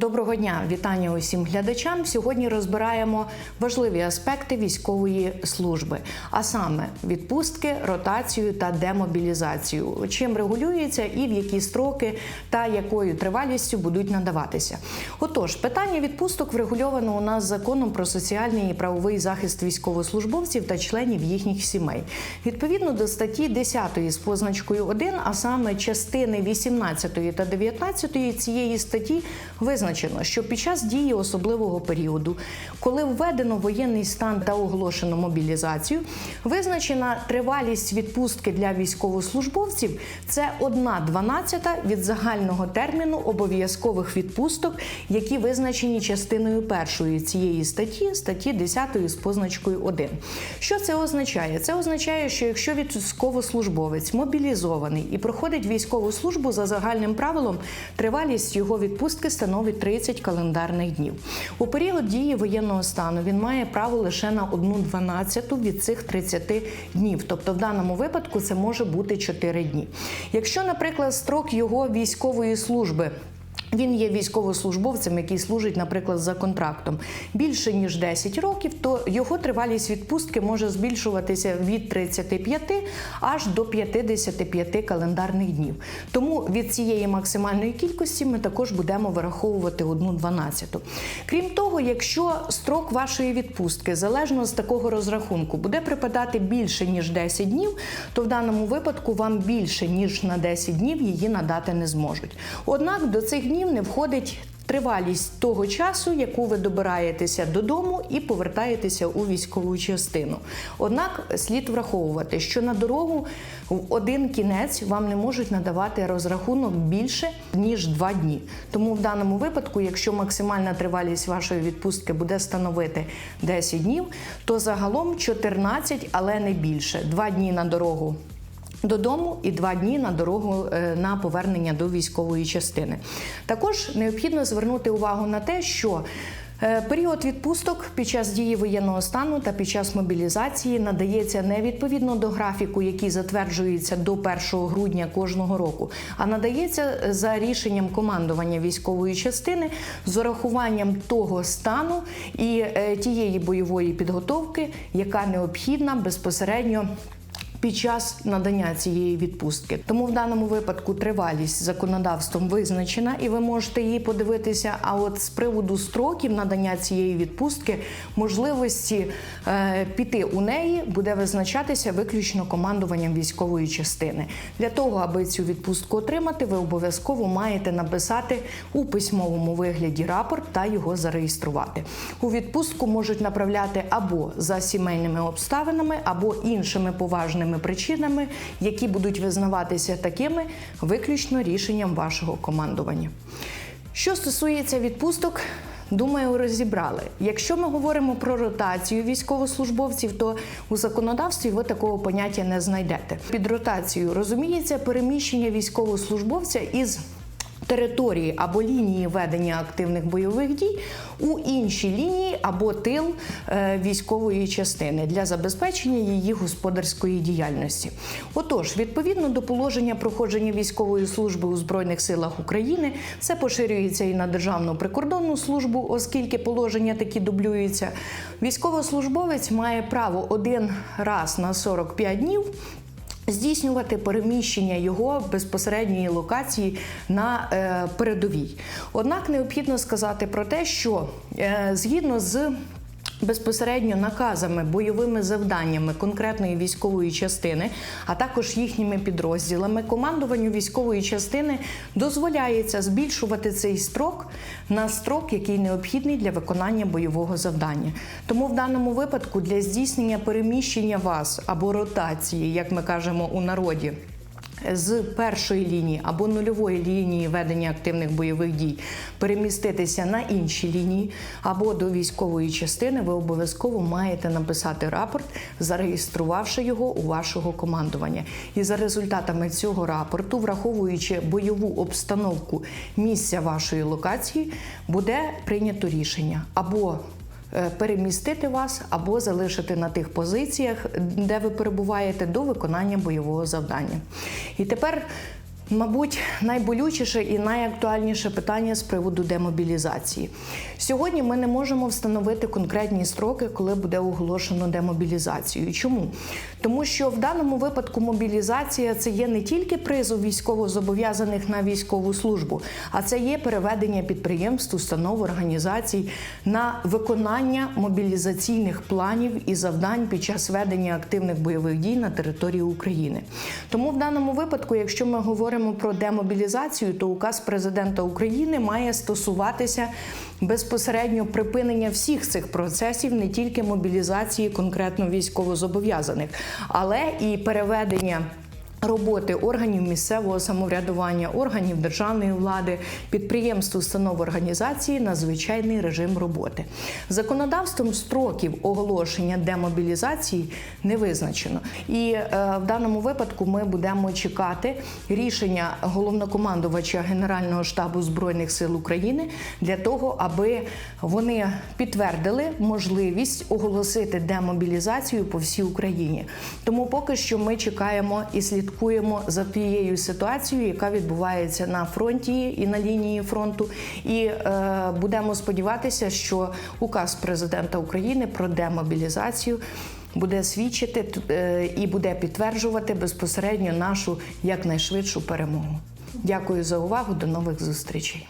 Доброго дня, вітання усім глядачам. Сьогодні розбираємо важливі аспекти військової служби, а саме відпустки, ротацію та демобілізацію, чим регулюється і в які строки та якою тривалістю будуть надаватися. Отож, питання відпусток врегульовано у нас законом про соціальний і правовий захист військовослужбовців та членів їхніх сімей. Відповідно до статті 10 з позначкою 1, а саме частини 18 та 19 цієї статті визначено, що під час дії особливого періоду, коли введено воєнний стан та оголошено мобілізацію, визначена тривалість відпустки для військовослужбовців це 1,12 від загального терміну обов'язкових відпусток, які визначені частиною першої цієї статті, статті 10 з позначкою 1. Що це означає? Це означає, що якщо військовослужбовець мобілізований і проходить військову службу за загальним правилом, тривалість його відпустки становить 30 календарних днів. У період дії воєнного стану він має право лише на 1,12 від цих 30 днів. Тобто, в даному випадку це може бути 4 дні. Якщо, наприклад, строк його військової служби. Він є військовослужбовцем, який служить, наприклад, за контрактом більше ніж 10 років, то його тривалість відпустки може збільшуватися від 35 аж до 55 календарних днів. Тому від цієї максимальної кількості ми також будемо вираховувати одну дванадцяту. Крім того, якщо строк вашої відпустки залежно з такого розрахунку буде припадати більше ніж 10 днів, то в даному випадку вам більше ніж на 10 днів її надати не зможуть. Однак до цих днів не входить тривалість того часу, яку ви добираєтеся додому і повертаєтеся у військову частину. Однак слід враховувати, що на дорогу в один кінець вам не можуть надавати розрахунок більше ніж два дні. Тому в даному випадку, якщо максимальна тривалість вашої відпустки буде становити 10 днів, то загалом 14, але не більше. Два дні на дорогу Додому і два дні на дорогу е, на повернення до військової частини. Також необхідно звернути увагу на те, що е, Період відпусток під час дії воєнного стану та під час мобілізації надається не відповідно до графіку, який затверджується до 1 грудня кожного року, а надається за рішенням командування військової частини з урахуванням того стану і е, тієї бойової підготовки, яка необхідна безпосередньо під час надання цієї відпустки. Тому в даному випадку тривалість законодавством визначена, і ви можете її подивитися. А от з приводу строків надання цієї відпустки, можливості е, піти у неї буде визначатися виключно командуванням військової частини. Для того аби цю відпустку отримати, ви обов'язково маєте написати у письмовому вигляді рапорт та його зареєструвати. У відпустку можуть направляти або за сімейними обставинами, або іншими поважними причинами, які будуть визнаватися такими виключно рішенням вашого командування. Що стосується відпусток, Думаю, розібрали. Якщо ми говоримо про ротацію військовослужбовців, то у законодавстві ви такого поняття не знайдете. Під ротацією розуміється переміщення військовослужбовця із території або лінії ведення активних бойових дій у інші лінії або тил е, військової частини для забезпечення її господарської діяльності. Отож, відповідно до положення проходження військової служби у збройних силах України, це поширюється і на державну прикордонну службу, оскільки положення такі дублюються. Військовослужбовець має право один раз на 45 днів здійснювати переміщення його безпосередньої локації на е, передовій. Однак необхідно сказати про те, що е, згідно з Безпосередньо наказами, бойовими завданнями конкретної військової частини, а також їхніми підрозділами, командуванню військової частини дозволяється збільшувати цей строк на строк, який необхідний для виконання бойового завдання. Тому в даному випадку для здійснення переміщення вас або ротації, як ми кажемо у народі з першої лінії або нульової лінії ведення активних бойових дій переміститися на інші лінії або до військової частини, ви обов'язково маєте написати рапорт, зареєструвавши його у вашого командування. І за результатами цього рапорту, враховуючи бойову обстановку місця вашої локації, буде прийнято рішення або перемістити вас або залишити на тих позиціях, де ви перебуваєте до виконання бойового завдання. І тепер Мабуть, найболючіше і найактуальніше питання з приводу демобілізації. Сьогодні ми не можемо встановити конкретні строки, коли буде оголошено демобілізацію. Чому? Тому що в даному випадку мобілізація це є не тільки призов військовозобов'язаних на військову службу, а це є переведення підприємств, установ, організацій на виконання мобілізаційних планів і завдань під час ведення активних бойових дій на території України. Тому в даному випадку, якщо ми говоримо про демобілізацію, то указ президента України має стосуватися безпосередньо припинення всіх цих процесів, не тільки мобілізації конкретно військовозобов'язаних, але і переведення. Роботи органів місцевого самоврядування, органів державної влади, підприємств, установ організації на звичайний режим роботи. Законодавством строків оголошення демобілізації не визначено. І е, в даному випадку ми будемо чекати рішення головнокомандувача Генерального штабу збройних сил України для того, аби вони підтвердили можливість оголосити демобілізацію по всій Україні. Тому поки що ми чекаємо і слідкуємо за тією ситуацією, яка відбувається на фронті і на лінії фронту, і е, будемо сподіватися, що указ президента України про демобілізацію. Буде свідчити е, і буде підтверджувати безпосередньо нашу якнайшвидшу перемогу. Дякую за увагу. До нових зустрічей.